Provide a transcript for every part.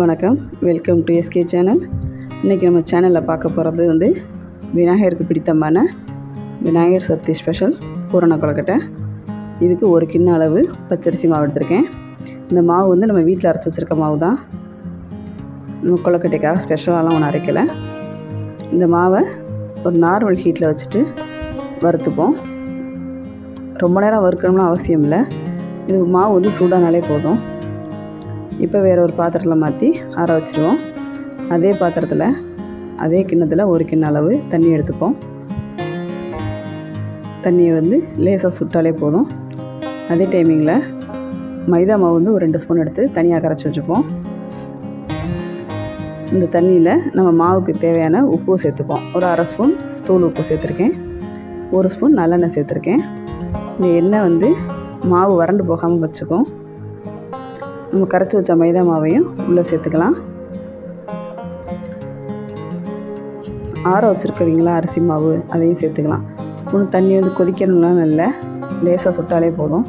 வணக்கம். Welcome to SK channel இன்றைக்கி நம்ம சேனலில் பார்க்க போகிறது வந்து விநாயகருக்கு பிடித்தமான விநாயகர் சதுர்த்தி ஸ்பெஷல் பூரண கொழுக்கட்டை. இதுக்கு ஒரு கிண்ண அளவு பச்சரிசி மாவு எடுத்திருக்கேன். இந்த மாவு வந்து நம்ம வீட்டில் அரைச்சி வச்சுருக்க மாவு தான். நம்ம கொழுக்கட்டைக்காக ஸ்பெஷலாலாம் ஒன்று அரைக்கலை. இந்த மாவை ஒரு நார்மல் ஹீட்டில் வச்சுட்டு வறுத்துப்போம். ரொம்ப நேரம் வறுக்கணும்னு அவசியம் இல்லை. இது மாவு வந்து சூடானாலே போதும். இப்போ வேறு ஒரு பாத்திரத்தில் மாற்றி ஆற வச்சுருவோம். அதே பாத்திரத்தில் அதே கிண்ணத்தில் ஒரு கிண்ண அளவு தண்ணி எடுத்துப்போம். தண்ணியை வந்து லேசாக சுட்டாலே போதும். அதே டைமிங்கில் மைதா மாவு வந்து ஒரு ரெண்டு ஸ்பூன் எடுத்து தனியாக கரைச்சி வச்சுப்போம். இந்த தண்ணியில் நம்ம மாவுக்கு தேவையான உப்பு சேர்த்துப்போம். ஒரு அரை ஸ்பூன் தூள் உப்பு சேர்த்துருக்கேன். ஒரு ஸ்பூன் நல்லெண்ணெய் சேர்த்துருக்கேன். இந்த எண்ணெய் வந்து மாவு வறண்டு போகாமல் வச்சுக்கும். நம்ம கரைச்சி வச்ச மைதா மாவையும் உள்ளே சேர்த்துக்கலாம். ஆற வச்சுருக்கிறீங்களா அரிசி மாவு அதையும் சேர்த்துக்கலாம். ஒன்றும் தண்ணி வந்து கொதிக்கணும்லாம் இல்லை லேசாக சுட்டாலே போதும்.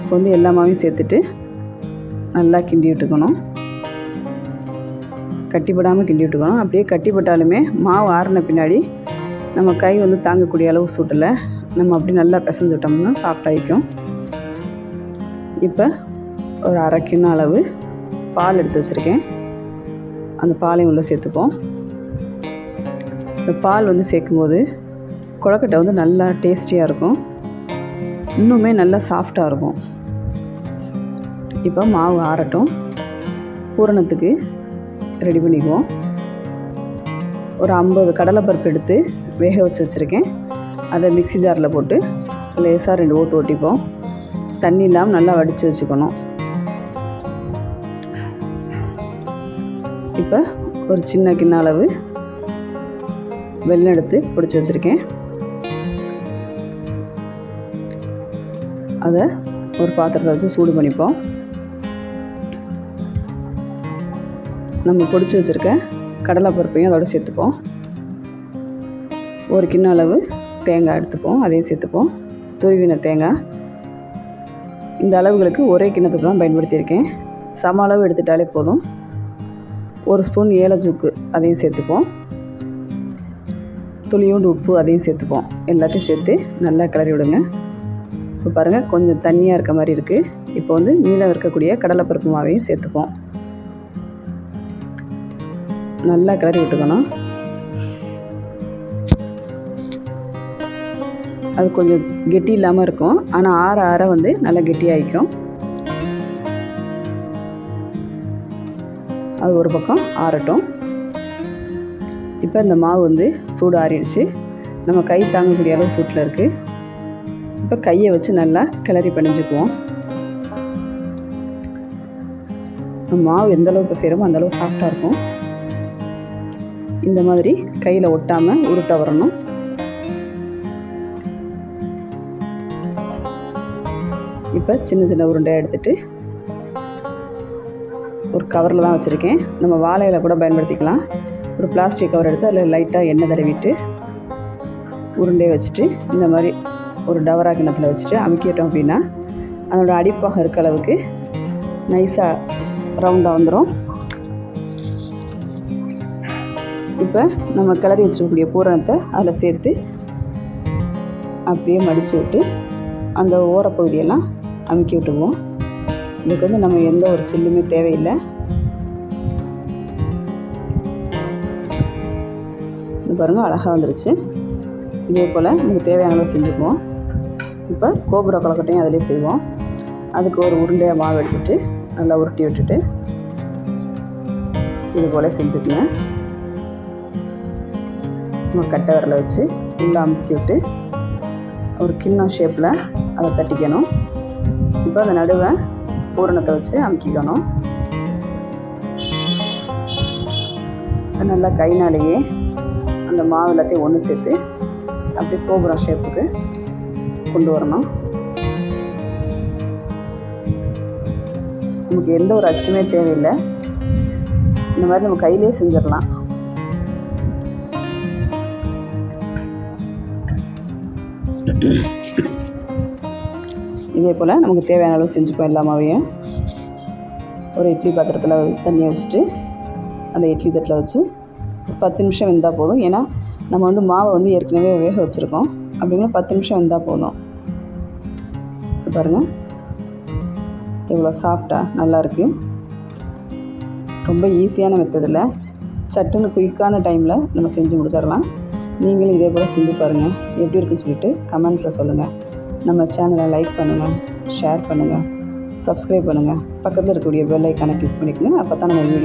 இப்போ வந்து எல்லா மாவையும் சேர்த்துட்டு நல்லா கிண்டி விட்டுக்கணும். கட்டிப்படாமல் கிண்டி விட்டுக்கணும். அப்படியே கட்டிப்பட்டாலுமே மாவு ஆறின பின்னாடி நம்ம கை வந்து தாங்கக்கூடிய அளவு சூட்டில். நம்ம அப்படி நல்லா பிசைஞ்சு விட்டோம்னா சாஃப்டாகிக்கும் இப்போ ஒரு அரை கிண்ண அளவு பால் எடுத்து வச்சுருக்கேன். அந்த பாலையும் உள்ளே சேர்த்துப்போம். இந்த பால் வந்து சேர்க்கும்போது கொழக்கட்டை வந்து நல்லா டேஸ்டியாக இருக்கும். இன்னுமே நல்லா சாஃப்டாக இருக்கும். இப்போ மாவு ஆறட்டும். பூரணத்துக்கு ரெடி பண்ணிக்குவோம். ஒரு ஐம்பது கடலைப்பருப்பு எடுத்து வேக வச்சு வச்சுருக்கேன். அதை மிக்சி ஜாரில் போட்டு லேசாக ரெண்டு ஓட்டு ஓட்டிப்போம். தண்ணி இல்லாமல் நல்லா வடித்து வச்சுக்கணும். இப்போ ஒரு சின்ன கிண்ண அளவு வெள்ளம் எடுத்து பிடிச்சி வச்சுருக்கேன். அதை ஒரு பாத்திரத்தை வச்சு சூடு பண்ணிப்போம். நம்ம பிடிச்சி வச்சுருக்க கடலைப்பருப்பையும் அதோட சேர்த்துப்போம். ஒரு கிண்ண அளவு தேங்காய் எடுத்துப்போம் அதையும் சேர்த்துப்போம். துருவின தேங்காய் இந்த அளவுகளுக்கு ஒரே கிண்ணத்துக்கு தான் பயன்படுத்தியிருக்கேன். சம அளவு எடுத்துட்டாலே போதும். ஒரு ஸ்பூன் ஏலச்சூக்கு அதையும் சேர்த்துப்போம். துளியோண்டு உப்பு அதையும் சேர்த்துப்போம். எல்லாத்தையும் சேர்த்து நல்லா கிளறி விடுங்க. இப்போ பாருங்கள் கொஞ்சம் தண்ணியாக இருக்க மாதிரி இருக்குது இப்போ வந்து மீதம் இருக்கக்கூடிய கடலைப்பருப்பு மாவையும் சேர்த்துப்போம். நல்லா கிளறி விட்டுக்கணும். அது கொஞ்சம் கெட்டி இல்லாமல் இருக்கும். ஆனால் ஆற ஆற வந்து நல்லா கெட்டியாகிக்கும் அது ஒரு பக்கம் ஆறட்டும். இப்போ இந்த மாவு வந்து சூடு ஆறிடுச்சு. நம்ம கை தாங்கக்கூடிய அளவு சூட்டில் இருக்குது இப்போ கையை வச்சு நல்லா கிளறி பணிஞ்சுக்குவோம். மாவு எந்த அளவுக்கு செய்கிறோமோ அந்தளவு சாஃப்டாக இருக்கும். இந்த மாதிரி கையில் ஒட்டாமல் உருட்ட வரணும். இப்போ சின்ன சின்ன உருண்டையாக எடுத்துகிட்டு ஒரு கவரில் தான் வச்சுருக்கேன். நம்ம வாழையில் கூட பயன்படுத்திக்கலாம். ஒரு பிளாஸ்டிக் கவர் எடுத்து அதில் லைட்டாக எண்ணெய் தடவிட்டு உருண்டையை வச்சுட்டு இந்த மாதிரி ஒரு டவரா கிணத்துல வச்சுட்டு அமுக்கிட்டோம் அப்படின்னா அதோட அடிப்பாக இருக்க அளவுக்கு நைஸாக ரவுண்டாக வந்துடும் இப்போ நம்ம கிளறி வச்சுருக்கக்கூடிய பூரணத்தை அதில் சேர்த்து அப்படியே மடித்து விட்டு அந்த ஓரப்பகுதியெல்லாம் அமுக்கி விட்டுருவோம் இதுக்கு வந்து நம்ம எந்த ஒரு சில்லுமே தேவையில்லை. இது பாருங்கள் அழகாக வந்துருச்சு. இதே போல் நமக்கு தேவையான அளவு செஞ்சுக்குவோம். இப்போ கோபுர கொலக்கட்டையும் அதிலே செய்வோம். அதுக்கு ஒரு உருண்டையாக மாவு எடுத்துட்டு நல்லா உருட்டி விட்டுட்டு இது போல் செஞ்சுக்கங்க. நம்ம கட்டை விரலை வச்சு உள்ளே அமுக்கி விட்டு ஒரு கிண்ணம் ஷேப்பில் அதை தட்டிக்கணும் இப்போ அந்த நடுவை பூரணத்தை வச்சு அமுக்கிக்கணும். நல்லா கைனாலேயே அந்த மாவு எல்லாத்தையும் ஒன்று சேர்த்து அப்படி கோபுரம் ஷேப்புக்கு கொண்டு வரணும். நமக்கு எந்த ஒரு அச்சுமே தேவையில்லை. இந்த மாதிரி நம்ம கையிலே செஞ்சிடலாம். இதே போல் நமக்கு தேவையான அளவு செஞ்சுப்போம் எல்லா மாவையும். ஒரு இட்லி பாத்திரத்தில் தண்ணியை வச்சுட்டு அந்த இட்லி தட்டில் வச்சு பத்து நிமிஷம் வெந்தால் போதும். ஏன்னா நம்ம வந்து மாவை வந்து ஏற்கனவே வேக வச்சுருக்கோம். அப்படிங்கிற பத்து நிமிஷம் வெந்தால் போதும். இப்போ பாருங்கள் எவ்வளோ சாஃப்டாக நல்லாயிருக்கு ரொம்ப ஈஸியான மெத்தடில் சட்டுன்னு குயிக்கான டைமில் நம்ம செஞ்சு முடிச்சிடலாம். நீங்களும் இதே போல் செஞ்சு பாருங்கள் எப்படி இருக்குன்னு சொல்லிட்டு கமெண்ட்ஸில் சொல்லுங்கள் நம்ம சேனலை லைக் பண்ணுங்கள் ஷேர் பண்ணுங்கள் சப்ஸ்கிரைப் பண்ணுங்கள் பக்கத்தில் இருக்கக்கூடிய பெல் ஐக்கானை கிளிக் பண்ணிக்கோங்க. அப்போ தான் நம்ம வீடியோ